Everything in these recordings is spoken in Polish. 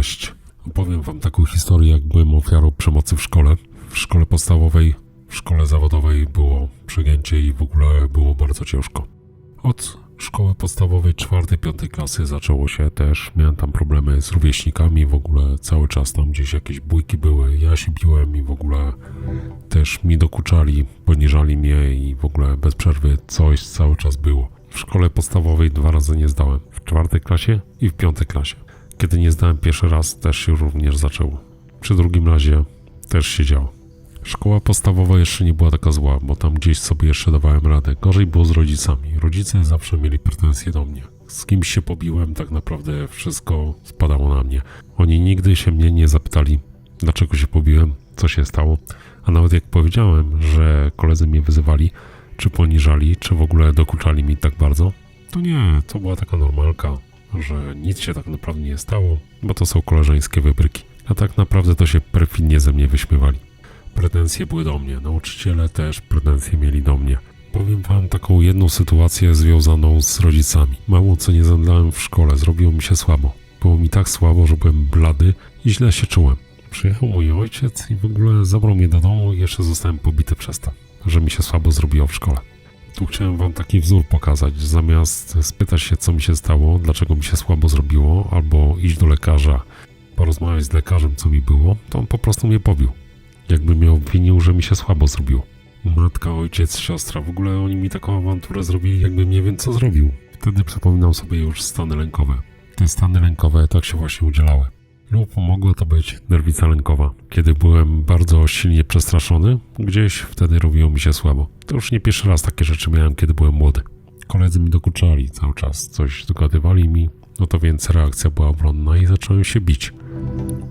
Cześć. Opowiem wam taką historię, jak byłem ofiarą przemocy w szkole. W szkole podstawowej, w szkole zawodowej było przegięcie i w ogóle było bardzo ciężko. Od szkoły podstawowej czwartej, piątej klasy zaczęło się też. Miałem tam problemy z rówieśnikami, w ogóle cały czas tam gdzieś jakieś bójki były. Ja się biłem i w ogóle też mi dokuczali, poniżali mnie i w ogóle bez przerwy coś cały czas było. W szkole podstawowej dwa razy nie zdałem. W czwartej klasie i w piątej klasie. Kiedy nie zdałem pierwszy raz, też się również zaczęło. Przy drugim razie też się działo. Szkoła podstawowa jeszcze nie była taka zła, bo tam gdzieś sobie jeszcze dawałem radę. Gorzej było z rodzicami. Rodzice zawsze mieli pretensje do mnie. Z kimś się pobiłem, tak naprawdę wszystko spadało na mnie. Oni nigdy się mnie nie zapytali, dlaczego się pobiłem, co się stało. A nawet jak powiedziałem, że koledzy mnie wyzywali, czy poniżali, czy w ogóle dokuczali mi tak bardzo, to nie, to była taka normalka, że nic się tak naprawdę nie stało, bo to są koleżeńskie wybryki. A tak naprawdę to się perfidnie ze mnie wyśmiewali. Pretensje były do mnie, nauczyciele też pretensje mieli do mnie. Powiem wam taką jedną sytuację związaną z rodzicami. Mało co nie zadałem w szkole, zrobiło mi się słabo. Było mi tak słabo, że byłem blady i źle się czułem. Przyjechał mój ojciec i w ogóle zabrał mnie do domu i jeszcze zostałem pobity przez to, że mi się słabo zrobiło w szkole. Tu chciałem wam taki wzór pokazać. Zamiast spytać się, co mi się stało, dlaczego mi się słabo zrobiło, albo iść do lekarza, porozmawiać z lekarzem, co mi było, to on po prostu mnie pobił. Jakby mnie obwinił, że mi się słabo zrobiło. Matka, ojciec, siostra, w ogóle oni mi taką awanturę zrobili, jakbym nie wiem, co zrobił. Wtedy przypominam sobie już stany lękowe. Te stany lękowe tak się właśnie udzielały. Lub mogło to być nerwica lękowa. Kiedy byłem bardzo silnie przestraszony, gdzieś wtedy robiło mi się słabo. To już nie pierwszy raz takie rzeczy miałem, kiedy byłem młody. Koledzy mi dokuczali cały czas, coś dogadywali mi, no to więc reakcja była obronna i zacząłem się bić.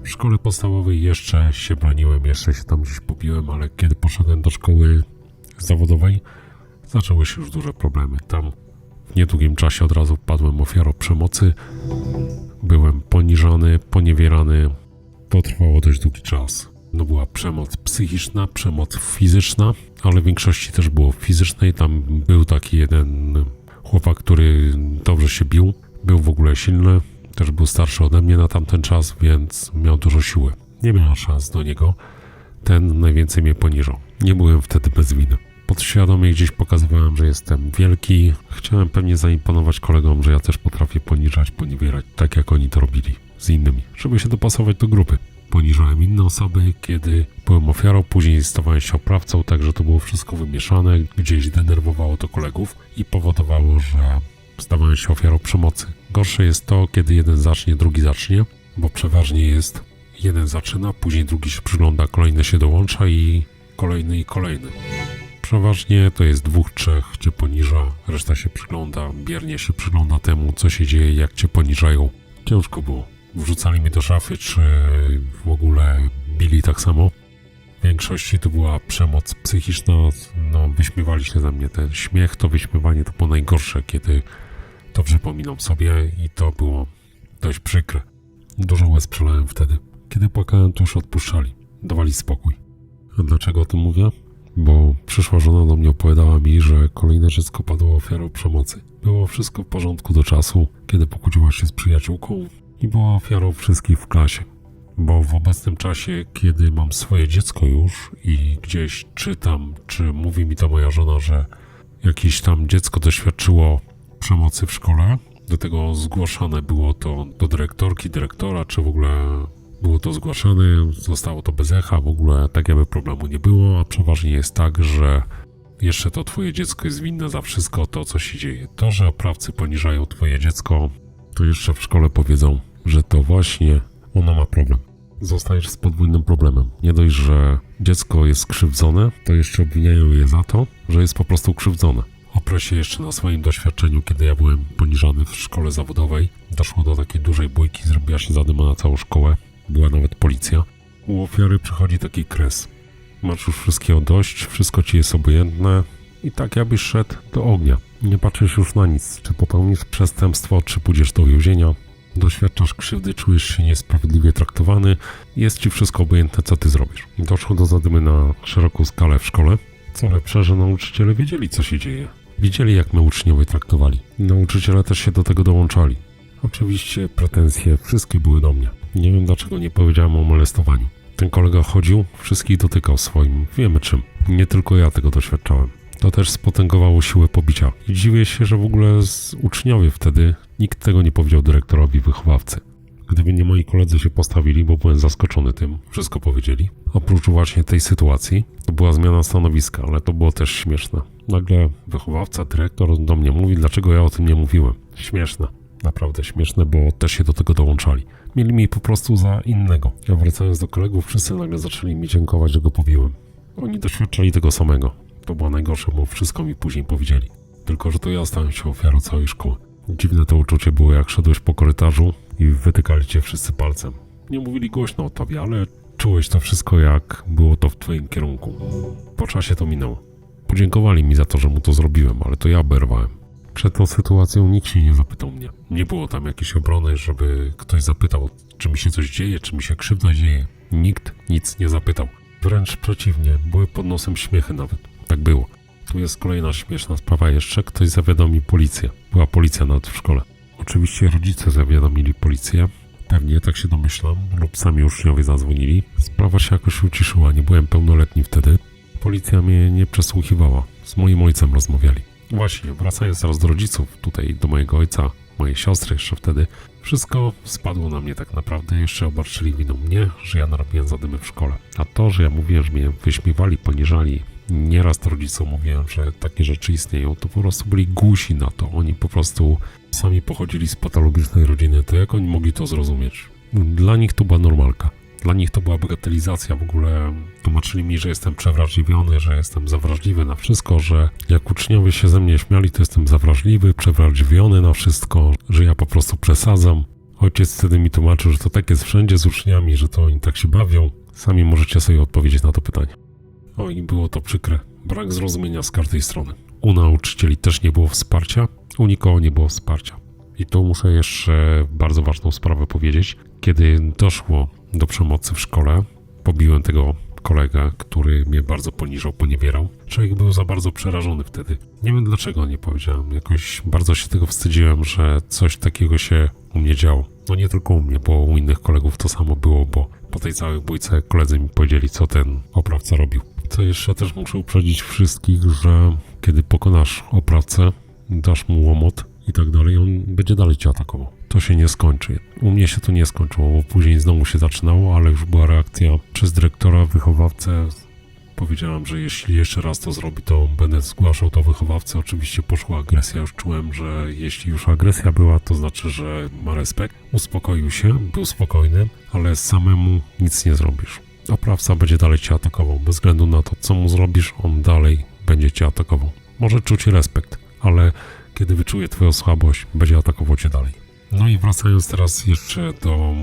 W szkole podstawowej jeszcze się broniłem, jeszcze się tam gdzieś pobiłem, ale kiedy poszedłem do szkoły zawodowej, zaczęły się już duże problemy. Tam w niedługim czasie od razu padłem ofiarą przemocy. Byłem poniżany, poniewierany. To trwało dość długi czas. No była przemoc psychiczna, przemoc fizyczna, ale w większości też było fizycznej. Tam był taki jeden chłopak, który dobrze się bił. Był w ogóle silny, też był starszy ode mnie na tamten czas, więc miał dużo siły. Nie miałem szans do niego. Ten najwięcej mnie poniżał. Nie byłem wtedy bez winy. Podświadomie gdzieś pokazywałem, że jestem wielki. Chciałem pewnie zaimponować kolegom, że ja też potrafię poniżać, poniewierać, tak jak oni to robili z innymi, żeby się dopasować do grupy. Poniżałem inne osoby, kiedy byłem ofiarą, później stawałem się oprawcą, także to było wszystko wymieszane, gdzieś denerwowało to kolegów i powodowało, że stawałem się ofiarą przemocy. Gorsze jest to, kiedy jeden zacznie, drugi zacznie, bo przeważnie jest jeden zaczyna, później drugi się przygląda, kolejny się dołącza i kolejny i kolejny. Przeważnie to jest dwóch, trzech cię poniża, reszta się przygląda, biernie się przygląda temu, co się dzieje, jak cię poniżają. Ciężko było. Wrzucali mnie do szafy, czy w ogóle bili tak samo. W większości to była przemoc psychiczna, no wyśmiewali się ze mnie. Ten śmiech, to wyśmiewanie to było najgorsze, kiedy to przypominam sobie i to było dość przykre. Dużo łez przelałem wtedy. Kiedy płakałem, to już odpuszczali. Dawali spokój. A dlaczego o tym mówię? Bo przyszła żona do mnie opowiadała mi, że kolejne dziecko padło ofiarą przemocy. Było wszystko w porządku do czasu, kiedy pokłóciła się z przyjaciółką i była ofiarą wszystkich w klasie. Bo w obecnym czasie, kiedy mam swoje dziecko już i gdzieś czytam, czy mówi mi to moja żona, że jakieś tam dziecko doświadczyło przemocy w szkole, do tego zgłaszane było to do dyrektorki, dyrektora, czy w ogóle było to zgłaszane, zostało to bez echa, w ogóle tak jakby problemu nie było, a przeważnie jest tak, że jeszcze to twoje dziecko jest winne za wszystko to, co się dzieje. To, że oprawcy poniżają twoje dziecko, to jeszcze w szkole powiedzą, że to właśnie ono ma problem. Zostajesz z podwójnym problemem. Nie dość, że dziecko jest skrzywdzone, to jeszcze obwiniają je za to, że jest po prostu krzywdzone. Oprę się jeszcze na swoim doświadczeniu, kiedy ja byłem poniżany w szkole zawodowej. Doszło do takiej dużej bójki, zrobiła się zadyma na całą szkołę. Była nawet policja. U ofiary przychodzi taki kres. Masz już wszystkiego dość, wszystko ci jest obojętne i tak jakbyś szedł do ognia. Nie patrzysz już na nic, czy popełnisz przestępstwo, czy pójdziesz do więzienia. Doświadczasz krzywdy, czujesz się niesprawiedliwie traktowany, jest ci wszystko obojętne, co ty zrobisz. Doszło do zadymy na szeroką skalę w szkole. Co lepsze, że nauczyciele wiedzieli, co się dzieje. Widzieli, jak my uczniowie traktowali. Nauczyciele też się do tego dołączali. Oczywiście pretensje wszystkie były do mnie. Nie wiem dlaczego nie powiedziałem o molestowaniu. Ten kolega chodził, wszystkich dotykał swoim, wiemy czym. Nie tylko ja tego doświadczałem. To też spotęgowało siłę pobicia. I dziwię się, że w ogóle z uczniowie wtedy nikt tego nie powiedział dyrektorowi wychowawcy. Gdyby nie moi koledzy się postawili, bo byłem zaskoczony tym, wszystko powiedzieli. Oprócz właśnie tej sytuacji, to była zmiana stanowiska, ale to było też śmieszne. Nagle wychowawca, dyrektor do mnie mówi, dlaczego ja o tym nie mówiłem. Śmieszne. Naprawdę śmieszne, bo też się do tego dołączali. Mieli mnie po prostu za innego. Ja wracając do kolegów, wszyscy nagle zaczęli mi dziękować, że go pobiłem. Oni doświadczali tego samego. To było najgorsze, bo wszystko mi później powiedzieli. Tylko, że to ja stałem się ofiarą całej szkoły. Dziwne to uczucie było, jak szedłeś po korytarzu i wytykali cię wszyscy palcem. Nie mówili głośno o tobie, ale czułeś to wszystko, jak było to w twoim kierunku. Po czasie to minęło. Podziękowali mi za to, że mu to zrobiłem, ale to ja oberwałem. Przed tą sytuacją nikt się nie zapytał mnie. Nie było tam jakiejś obrony, żeby ktoś zapytał, czy mi się coś dzieje, czy mi się krzywda dzieje. Nikt nic nie zapytał. Wręcz przeciwnie, były pod nosem śmiechy nawet. Tak było. Tu jest kolejna śmieszna sprawa jeszcze. Ktoś zawiadomi policję. Była policja nawet w szkole. Oczywiście rodzice zawiadomili policję. Pewnie, tak się domyślam, lub sami uczniowie zadzwonili. Sprawa się jakoś uciszyła, nie byłem pełnoletni wtedy. Policja mnie nie przesłuchiwała. Z moim ojcem rozmawiali. Właśnie, wracając teraz do rodziców, tutaj do mojego ojca, mojej siostry jeszcze wtedy, wszystko spadło na mnie tak naprawdę. Jeszcze obarczyli winą mnie, że ja narobiłem zadymy w szkole. A to, że ja mówiłem, że mnie wyśmiewali, poniżali, nieraz to rodzicom mówiłem, że takie rzeczy istnieją, to po prostu byli głusi na to. Oni po prostu sami pochodzili z patologicznej rodziny, to jak oni mogli to zrozumieć? Dla nich to była normalka. Dla nich to była bagatelizacja w ogóle. Tłumaczyli mi, że jestem przewrażliwiony, że jestem zawrażliwy na wszystko, że jak uczniowie się ze mnie śmiali, to jestem zawrażliwy, przewrażliwiony na wszystko, że ja po prostu przesadzam. Ojciec wtedy mi tłumaczył, że to tak jest wszędzie z uczniami, że to oni tak się bawią. Sami możecie sobie odpowiedzieć na to pytanie. O i było to przykre. Brak zrozumienia z każdej strony. U nauczycieli też nie było wsparcia, u nikogo nie było wsparcia. I tu muszę jeszcze bardzo ważną sprawę powiedzieć. Kiedy doszło do przemocy w szkole, pobiłem tego kolegę, który mnie bardzo poniżał, poniewierał. Człowiek był za bardzo przerażony wtedy. Nie wiem dlaczego nie powiedziałem. Jakoś bardzo się tego wstydziłem, że coś takiego się u mnie działo. No nie tylko u mnie, bo u innych kolegów to samo było, bo po tej całej bójce koledzy mi powiedzieli, co ten oprawca robił. Co jeszcze też muszę uprzedzić wszystkich, że kiedy pokonasz oprawcę, dasz mu łomot i tak dalej, on będzie dalej cię atakował. To się nie skończy. U mnie się to nie skończyło, bo później znowu się zaczynało, ale już była reakcja przez dyrektora, wychowawcę. Powiedziałem, że jeśli jeszcze raz to zrobi, to będę zgłaszał to wychowawcę. Oczywiście poszła agresja. Już czułem, że jeśli już agresja była, to znaczy, że ma respekt. Uspokoił się, był spokojny, ale samemu nic nie zrobisz. Oprawca będzie dalej cię atakował. Bez względu na to, co mu zrobisz, on dalej będzie cię atakował. Może czuć respekt, ale kiedy wyczuje twoją słabość, będzie atakował cię dalej. No i wracając teraz jeszcze do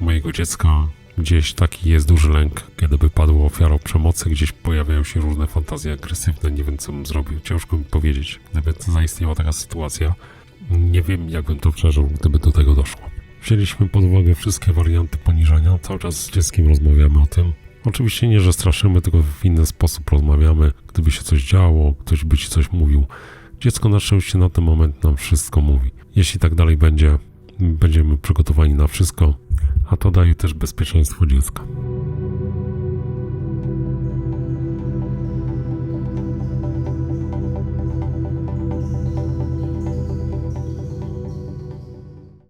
mojego dziecka, gdzieś taki jest duży lęk, kiedy by padło ofiarą przemocy, gdzieś pojawiają się różne fantazje agresywne, nie wiem co bym zrobił, ciężko mi powiedzieć. Gdyby zaistniała taka sytuacja, nie wiem jak bym to przeżył, gdyby do tego doszło. Wzięliśmy pod uwagę wszystkie warianty poniżania, cały czas z dzieckiem rozmawiamy o tym. Oczywiście nie, że straszymy, tylko w inny sposób rozmawiamy. Gdyby się coś działo, ktoś by ci coś mówił, dziecko na szczęście na ten moment nam wszystko mówi. Jeśli tak dalej będzie, będziemy przygotowani na wszystko, a to daje też bezpieczeństwo dziecka.